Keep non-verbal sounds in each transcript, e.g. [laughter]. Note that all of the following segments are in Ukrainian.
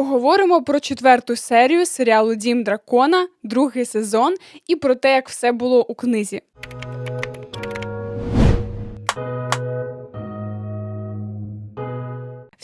Поговоримо про четверту серію серіалу Дім Дракона, другий сезон, і про те, як все було у книзі.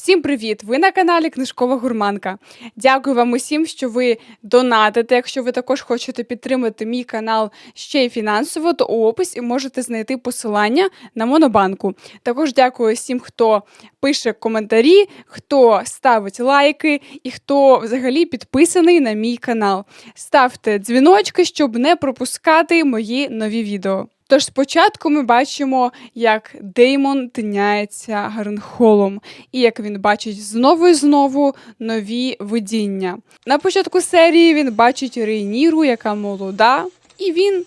Всім привіт! Ви на каналі Книжкова Гурманка. Дякую вам усім, що ви донатите. Якщо ви також хочете підтримати мій канал ще й фінансово, то у описі можете знайти посилання на Монобанку. Також дякую всім, хто пише коментарі, хто ставить лайки і хто взагалі підписаний на мій канал. Ставте дзвіночки, щоб не пропускати мої нові відео. Тож спочатку ми бачимо, як Деймон тиняється Гарнхолом, і як він бачить знову і знову нові видіння. На початку серії він бачить Рейніру, яка молода, і він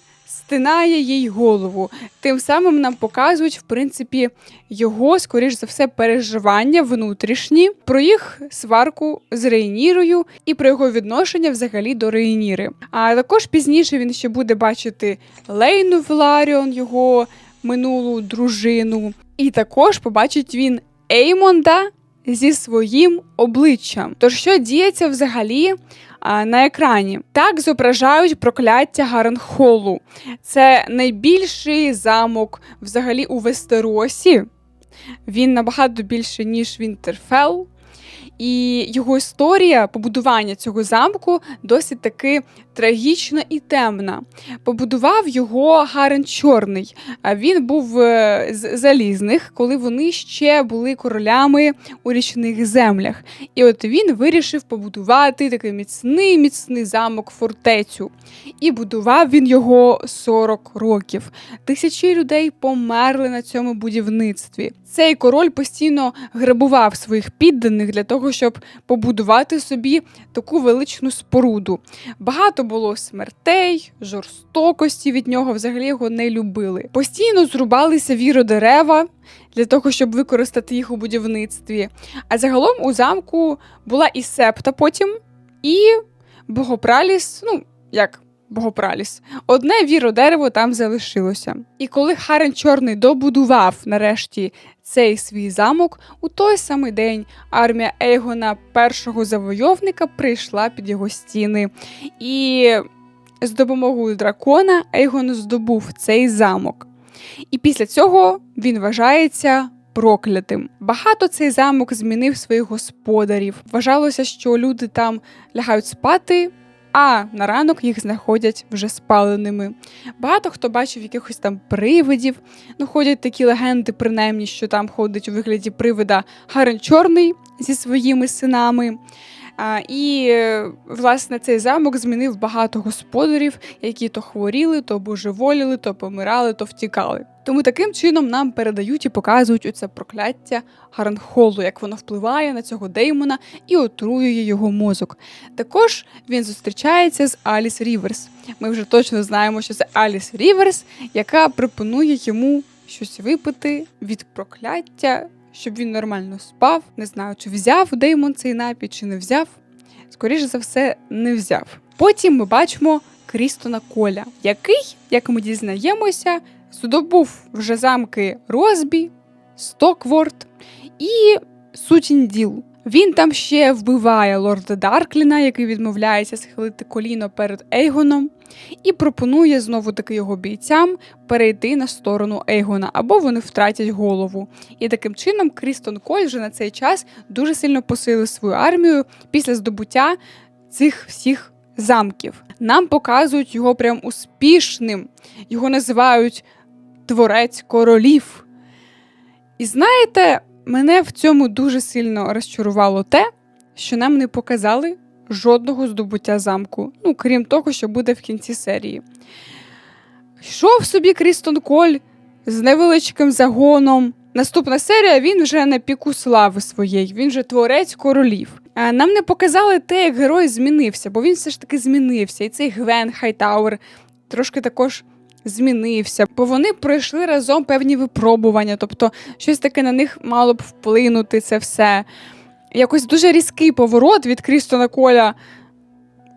стинає їй голову. Тим самим нам показують, в принципі, його, скоріш за все, переживання внутрішні, про їх сварку з Рейнірою і про його відношення взагалі до Рейніри. А також пізніше він ще буде бачити Лейну Веларіон, його минулу дружину. І також побачить він Еймонда зі своїм обличчям. Тож, що діється взагалі на екрані? Так зображають прокляття Гаренхолу. Це найбільший замок взагалі у Вестеросі. Він набагато більший, ніж Вінтерфелл. І його історія побудування цього замку досить таки трагічна і темна. Побудував його Гарен Чорний. Він був е, з залізних, коли вони ще були королями у річних землях. І от він вирішив побудувати такий міцний міцний замок фортецю. І будував він його 40 років. Тисячі людей померли на цьому будівництві. Цей король постійно грабував своїх підданих для того, щоб побудувати собі таку величну споруду. Багато було смертей, жорстокості від нього, взагалі його не любили. Постійно зрубалися віродерева для того, щоб використати їх у будівництві. А загалом у замку була і септа потім, і богопраліс, ну як. Богопраліс. Одне віродерево там залишилося. І коли Харен Чорний добудував нарешті цей свій замок, у той самий день армія Ейгона, першого завойовника, прийшла під його стіни. І з допомогою дракона Ейгон здобув цей замок. І після цього він вважається. Проклятим. Багато цей замок змінив своїх господарів. Вважалося, що люди там лягають спати, а на ранок їх знаходять вже спаленими. Багато хто бачив якихось там привидів. Ну, ходять такі легенди, принаймні, що там ходить у вигляді привида Гарен Чорний зі своїми синами. А, І, власне, цей замок змінив багато господарів, які то хворіли, то божеволіли, то помирали, то втікали. Тому таким чином нам передають і показують оце прокляття Гарнхолу, як воно впливає на цього Деймона і отруює його мозок. Також він зустрічається з Аліс Ріверс. Ми вже точно знаємо, що це Аліс Ріверс, яка пропонує йому щось випити від прокляття щоб він нормально спав. Не знаю, чи взяв Деймон цей напій, чи не взяв. Скоріше за все, не взяв. Потім ми бачимо Крістона Коля, який, як ми дізнаємося, здобув вже замки Розбі, Стокворд і Сутінділ. Він там ще вбиває лорда Даркліна, який відмовляється схилити коліно перед Ейгоном, і пропонує знову таки його бійцям перейти на сторону Ейгона, або вони втратять голову. І таким чином Крістон Коль вже на цей час дуже сильно посилив свою армію після здобуття цих всіх замків. Нам показують його прям успішним, його називають творець королів. І знаєте. Мене в цьому дуже сильно розчарувало те, що нам не показали жодного здобуття замку, ну крім того, що буде в кінці серії. Йшов собі Крістон Коль з невеличким загоном. Наступна серія він вже на піку слави своєї, він вже творець королів. Нам не показали те, як герой змінився, бо він все ж таки змінився. І цей Гвен Хайтауер трошки також змінився, бо вони пройшли разом певні випробування, тобто щось таке на них мало б вплинути це все. Якось дуже різкий поворот від Крістона Коля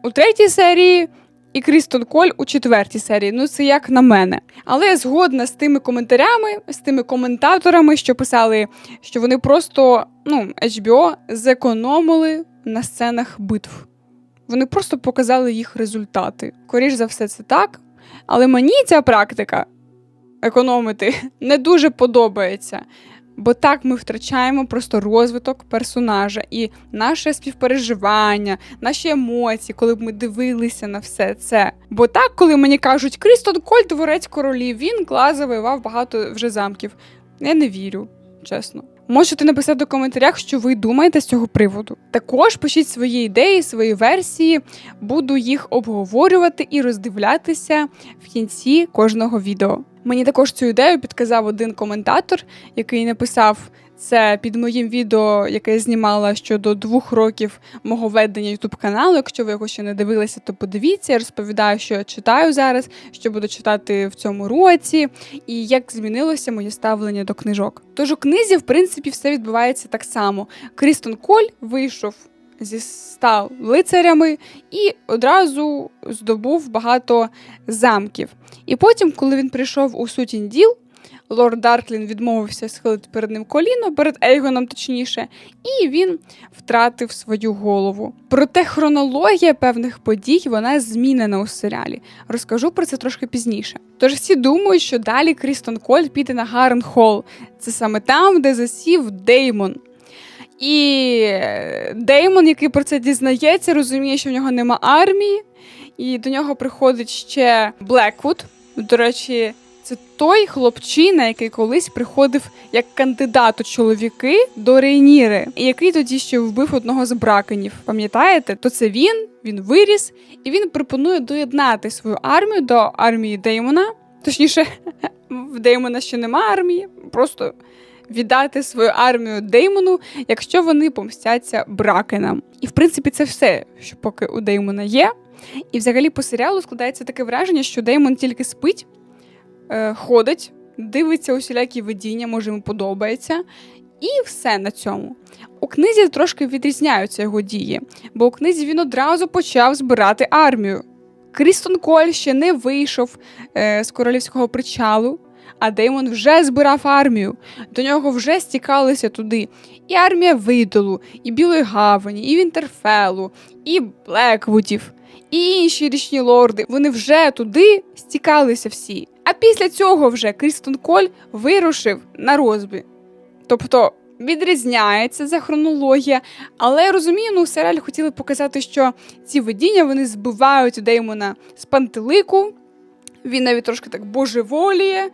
у третій серії. І Крістон Коль у четвертій серії. Ну, це як на мене. Але я згодна з тими коментарями, з тими коментаторами, що писали, що вони просто ну, HBO зекономили на сценах битв. Вони просто показали їх результати. Скоріш за все, це так. Але мені ця практика економити [laughs] не дуже подобається. Бо так ми втрачаємо просто розвиток персонажа і наше співпереживання, наші емоції, коли б ми дивилися на все це. Бо так, коли мені кажуть, Крістон Коль, творець королів, він клас завоював багато вже замків. Я не вірю, чесно. Можете написати в коментарях, що ви думаєте з цього приводу. Також пишіть свої ідеї, свої версії, буду їх обговорювати і роздивлятися в кінці кожного відео. Мені також цю ідею підказав один коментатор, який написав це під моїм відео, яке я знімала щодо двох років мого ведення ютуб каналу. Якщо ви його ще не дивилися, то подивіться. Я розповідаю, що я читаю зараз, що буду читати в цьому році, і як змінилося моє ставлення до книжок. Тож у книзі, в принципі, все відбувається так само. Крістон Коль вийшов зі ста лицарями і одразу здобув багато замків. І потім, коли він прийшов у сутінь діл, лорд Дарклін відмовився схилити перед ним коліно, перед Ейгоном точніше, і він втратив свою голову. Проте хронологія певних подій вона змінена у серіалі. Розкажу про це трошки пізніше. Тож всі думають, що далі Крістон Коль піде на Гарн Холл. Це саме там, де засів Деймон. І Деймон, який про це дізнається, розуміє, що в нього нема армії, і до нього приходить ще Блеквуд. До речі, це той хлопчина, який колись приходив як кандидат у чоловіки до Рейніри, і який тоді ще вбив одного з бракенів. Пам'ятаєте? То це він, він виріс, і він пропонує доєднати свою армію до армії Деймона. Точніше, в Деймона ще нема армії, просто віддати свою армію Деймону, якщо вони помстяться бракенам. І в принципі це все, що поки у Деймона є. І взагалі по серіалу складається таке враження, що Деймон тільки спить, ходить, дивиться усілякі видіння, може йому подобається. І все на цьому. У книзі трошки відрізняються його дії, бо у книзі він одразу почав збирати армію. Крістон Коль ще не вийшов е, з королівського причалу, а Деймон вже збирав армію. До нього вже стікалися туди і армія Видолу, і Білої Гавані, і Вінтерфелу, і Блеквудів, і інші річні лорди. Вони вже туди стікалися всі. А після цього вже Крістон Коль вирушив на розбі. Тобто відрізняється за хронологія, але я розумію, ну серіалі хотіли показати, що ці видіння вони збивають Деймона з пантелику. Він навіть трошки так божеволіє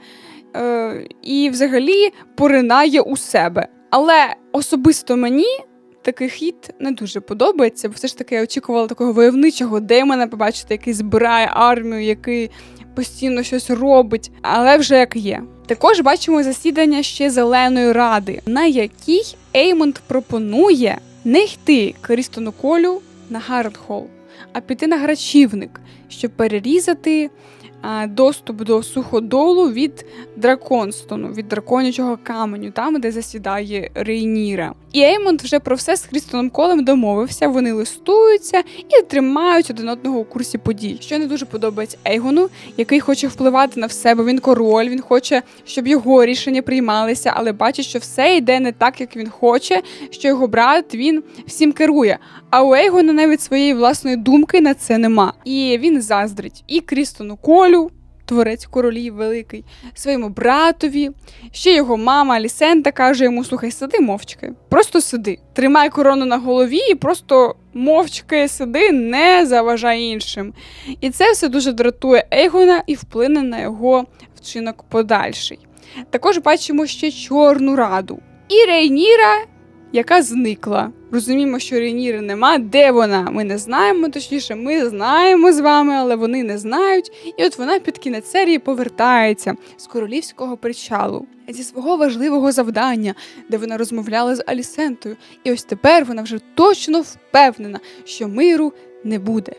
е, і взагалі поринає у себе. Але особисто мені такий хід не дуже подобається, бо все ж таки я очікувала такого войовничого демона побачити, який збирає армію, який постійно щось робить, але вже як є. Також бачимо засідання ще зеленої ради, на якій Еймонд пропонує не йти Крістону Колю на Гардхол, а піти на грачівник, щоб перерізати доступ до суходолу від Драконстону, від драконячого каменю, там, де засідає Рейніра. І Еймонд вже про все з Крістоном Колем домовився. Вони листуються і тримають один одного у курсі подій, що не дуже подобається Ейгону, який хоче впливати на все, бо він король. Він хоче, щоб його рішення приймалися, але бачить, що все йде не так, як він хоче. Що його брат він всім керує. А у Ейгона навіть своєї власної думки на це нема. І він заздрить і Крістону Колю. Творець королів великий, своєму братові. Ще його мама Алісента каже йому: слухай, сиди мовчки, просто сиди, тримай корону на голові і просто мовчки сиди, не заважай іншим. І це все дуже дратує Ейгона і вплине на його вчинок подальший. Також бачимо ще Чорну раду. І Рейніра, яка зникла. Розуміємо, що Рейніри нема. Де вона? Ми не знаємо. Точніше, ми знаємо з вами, але вони не знають. І от вона під кінець серії повертається з королівського причалу зі свого важливого завдання, де вона розмовляла з Алісентою. І ось тепер вона вже точно впевнена, що миру не буде.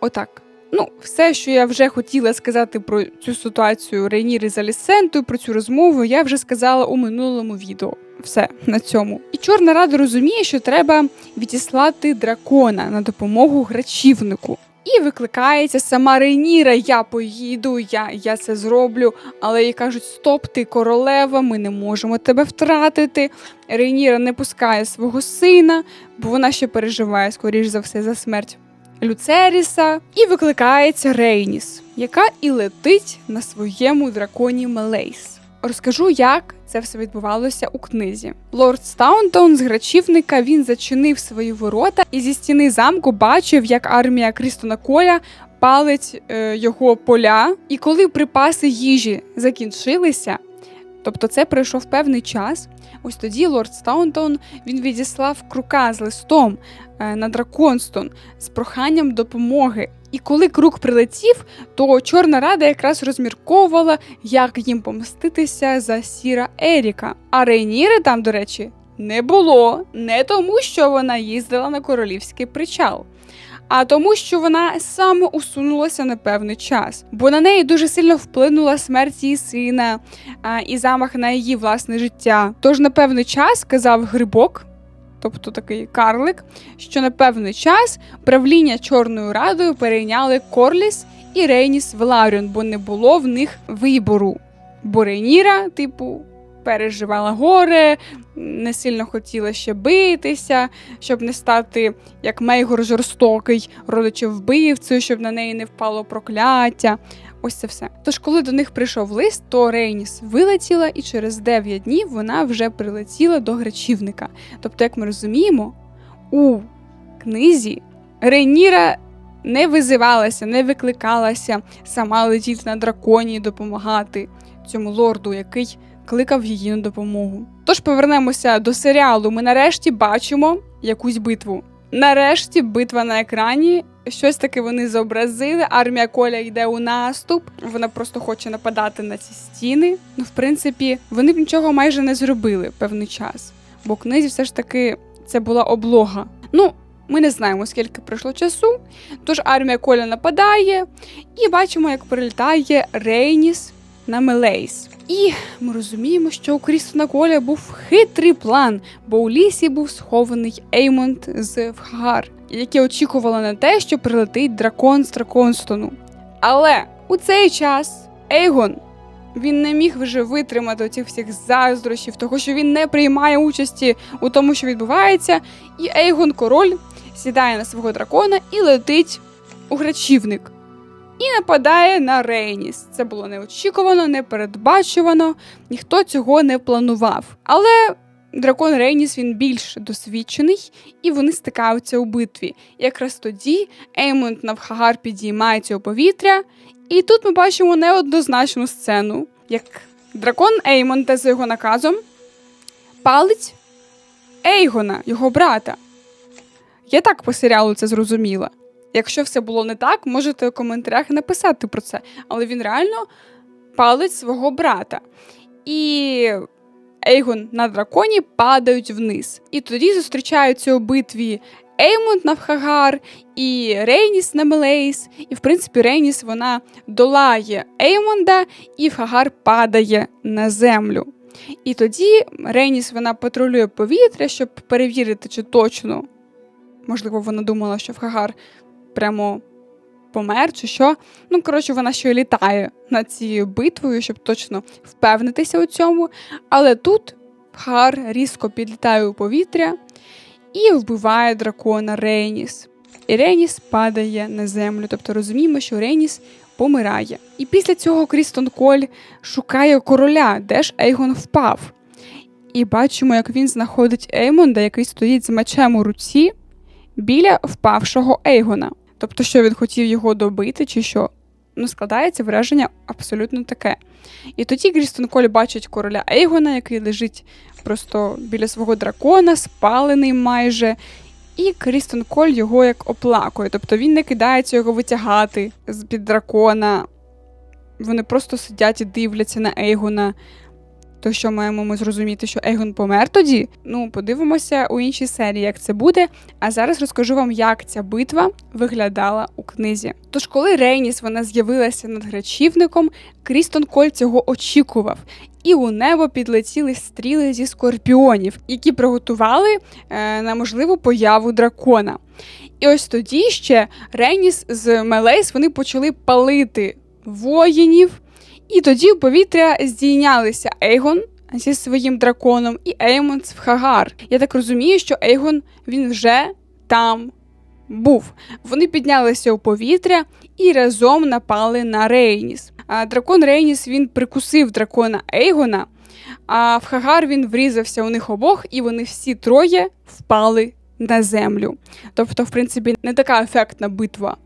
Отак. Ну, все, що я вже хотіла сказати про цю ситуацію Рейніри з Алісентою, про цю розмову, я вже сказала у минулому відео. Все на цьому. І Чорна Рада розуміє, що треба відіслати дракона на допомогу грачівнику. І викликається сама Рейніра. Я поїду, я, я це зроблю. Але їй кажуть: Стоп, ти королева, ми не можемо тебе втратити. Рейніра не пускає свого сина, бо вона ще переживає, скоріш за все, за смерть Люцеріса. І викликається Рейніс, яка і летить на своєму драконі Мелейс. Розкажу, як це все відбувалося у книзі. Лорд Стаунтон з грачівника він зачинив свої ворота і зі стіни замку бачив, як армія Крістона Коля палить е, його поля. І коли припаси їжі закінчилися, тобто це пройшов певний час. Ось тоді лорд Стаунтон він відіслав крука з листом е, на Драконстон з проханням допомоги. І коли крук прилетів, то Чорна Рада якраз розмірковувала, як їм помститися за Сіра Еріка. А Рейніри там, до речі, не було не тому, що вона їздила на королівський причал. А тому, що вона саме усунулася на певний час, бо на неї дуже сильно вплинула смерть її сина а, і замах на її власне життя. Тож на певний час казав грибок, тобто такий карлик, що на певний час правління Чорною Радою перейняли Корліс і Рейніс Веларіон, бо не було в них вибору. Бо Рейніра, типу, переживала горе, не сильно хотіла ще битися, щоб не стати як Мейгор жорстокий, родичів вбивцею, щоб на неї не впало прокляття. Ось це все. Тож, коли до них прийшов лист, то Рейніс вилетіла, і через 9 днів вона вже прилетіла до грачівника. Тобто, як ми розуміємо, у книзі Рейніра не визивалася, не викликалася сама летіти на драконі допомагати цьому лорду, який кликав її на допомогу. Тож повернемося до серіалу. Ми нарешті бачимо якусь битву. Нарешті битва на екрані. Щось таке вони зобразили. Армія Коля йде у наступ. Вона просто хоче нападати на ці стіни. Ну, в принципі, вони б нічого майже не зробили певний час. Бо книзі все ж таки це була облога. Ну, ми не знаємо, скільки пройшло часу. Тож армія Коля нападає, і бачимо, як прилітає Рейніс на Мелейс. І ми розуміємо, що у Крістона Коля був хитрий план, бо у лісі був схований Еймонд з Вхар, який очікувала на те, що прилетить дракон з Драконстону. Але у цей час Ейгон він не міг вже витримати цих всіх заздрощів, того що він не приймає участі у тому, що відбувається, і Ейгон король сідає на свого дракона і летить у грачівник і нападає на Рейніс. Це було неочікувано, непередбачувано, ніхто цього не планував. Але дракон Рейніс він більш досвідчений, і вони стикаються у битві. Якраз тоді Еймонд Навхагар підіймається у повітря, і тут ми бачимо неоднозначну сцену, як дракон Еймонда за його наказом палить Ейгона, його брата. Я так по серіалу це зрозуміла. Якщо все було не так, можете у коментарях написати про це. Але він реально палить свого брата. І Ейгон на драконі падають вниз. І тоді зустрічаються у битві Еймонд Навхагар і Рейніс на Мелейс. І, в принципі, Рейніс вона долає Еймонда, і Вхагар падає на землю. І тоді Рейніс вона патрулює повітря, щоб перевірити, чи точно. Можливо, вона думала, що Вхагар прямо помер чи що. Ну, коротше, вона ще літає над цією битвою, щоб точно впевнитися у цьому. Але тут Хар різко підлітає у повітря і вбиває дракона Рейніс. І Рейніс падає на землю. Тобто розуміємо, що Рейніс помирає. І після цього Крістон Коль шукає короля, де ж Ейгон впав. І бачимо, як він знаходить Еймонда, який стоїть з мечем у руці біля впавшого Ейгона. Тобто, що він хотів його добити, чи що? Ну, складається враження абсолютно таке. І тоді Крістон Коль бачить короля Ейгона, який лежить просто біля свого дракона, спалений майже. І Крістон Коль його як оплакує. Тобто він не кидається його витягати з-під дракона. Вони просто сидять і дивляться на Ейгона. То що маємо ми зрозуміти, що Ейгон помер тоді? Ну, подивимося у іншій серії, як це буде. А зараз розкажу вам, як ця битва виглядала у книзі. Тож, коли Рейніс вона з'явилася над грачівником, Крістон Коль цього очікував. І у небо підлетіли стріли зі скорпіонів, які приготували е, на можливу появу дракона. І ось тоді ще Реніс з Мелейс вони почали палити воїнів, і тоді в повітря здійнялися Ейгон зі своїм драконом і Еймон з Хагар. Я так розумію, що Ейгон він вже там був. Вони піднялися у повітря і разом напали на Рейніс. А дракон Рейніс він прикусив дракона Ейгона, а в Хагар він врізався у них обох, і вони всі троє впали на землю. Тобто, в принципі, не така ефектна битва.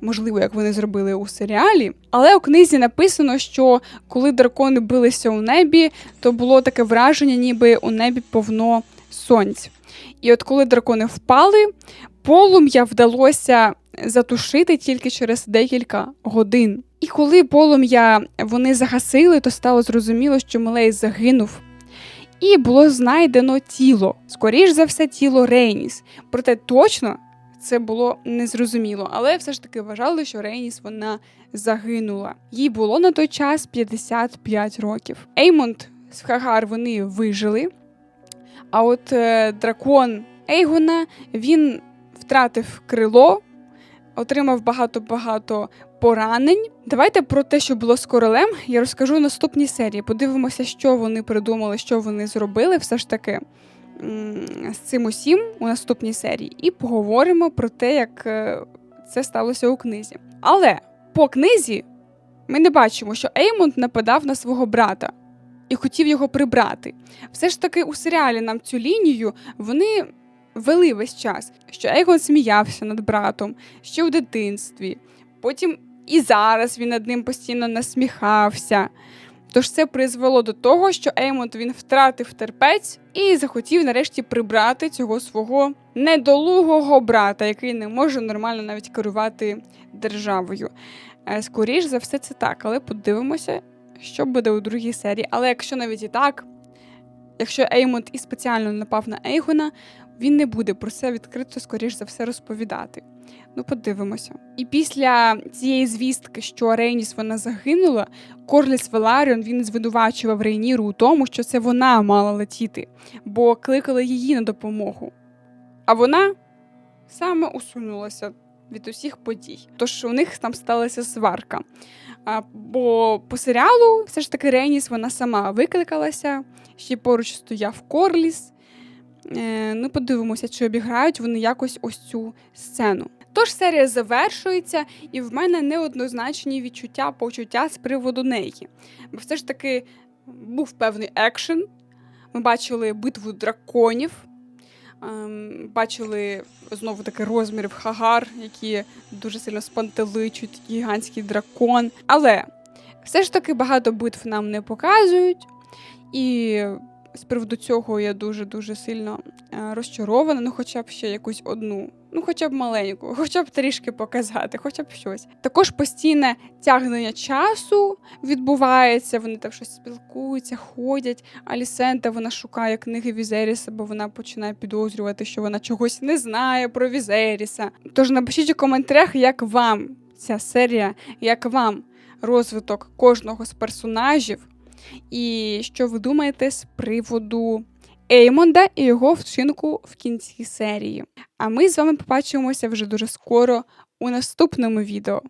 Можливо, як вони зробили у серіалі, але у книзі написано, що коли дракони билися у небі, то було таке враження, ніби у небі повно сонць. І от коли дракони впали, полум'я вдалося затушити тільки через декілька годин. І коли полум'я вони загасили, то стало зрозуміло, що Мелей загинув. І було знайдено тіло, скоріш за все, тіло Рейніс. Проте точно це було незрозуміло, але все ж таки вважали, що Рейніс вона загинула. Їй було на той час 55 років. Еймонд з Хагар вони вижили. А от е, дракон Ейгона він втратив крило, отримав багато-багато поранень. Давайте про те, що було з королем, я розкажу в наступній серії. Подивимося, що вони придумали, що вони зробили, все ж таки з цим усім у наступній серії, і поговоримо про те, як е, це сталося у книзі. Але по книзі ми не бачимо, що Еймонд нападав на свого брата і хотів його прибрати. Все ж таки у серіалі нам цю лінію вони вели весь час, що Ейгон сміявся над братом ще у дитинстві. Потім і зараз він над ним постійно насміхався. Тож це призвело до того, що Еймонд він втратив терпець і захотів нарешті прибрати цього свого недолугого брата, який не може нормально навіть керувати державою. Е, Скоріш за все, це так, але подивимося, що буде у другій серії. Але якщо навіть і так, якщо Еймонд і спеціально напав на Ейгона, він не буде про це відкрито, скоріш за все, розповідати. Ну, подивимося. І після цієї звістки, що Рейніс вона загинула, Корліс Веларіон він звинувачував Рейніру у тому, що це вона мала летіти, бо кликали її на допомогу. А вона саме усунулася від усіх подій. Тож у них там сталася сварка. Бо по серіалу все ж таки Рейніс вона сама викликалася, ще поруч стояв Корліс. Е, ну, подивимося, чи обіграють вони якось ось цю сцену. Тож серія завершується, і в мене неоднозначні відчуття, почуття з приводу неї. Бо все ж таки був певний екшен. Ми бачили битву драконів, ем, бачили знову таки розмірів Хагар, які дуже сильно спантеличують, гігантський дракон. Але все ж таки багато битв нам не показують. І з приводу цього я дуже-дуже сильно е, розчарована. Ну, хоча б ще якусь одну, ну хоча б маленьку, [laughs] хоча б трішки показати, хоча б щось. Також постійне тягнення часу відбувається. Вони так щось спілкуються, ходять. Алісента вона шукає книги Візеріса, бо вона починає підозрювати, що вона чогось не знає про Візеріса. Тож напишіть у коментарях, як вам ця серія, як вам розвиток кожного з персонажів. І що ви думаєте з приводу Еймонда і його вчинку в кінці серії? А ми з вами побачимося вже дуже скоро у наступному відео.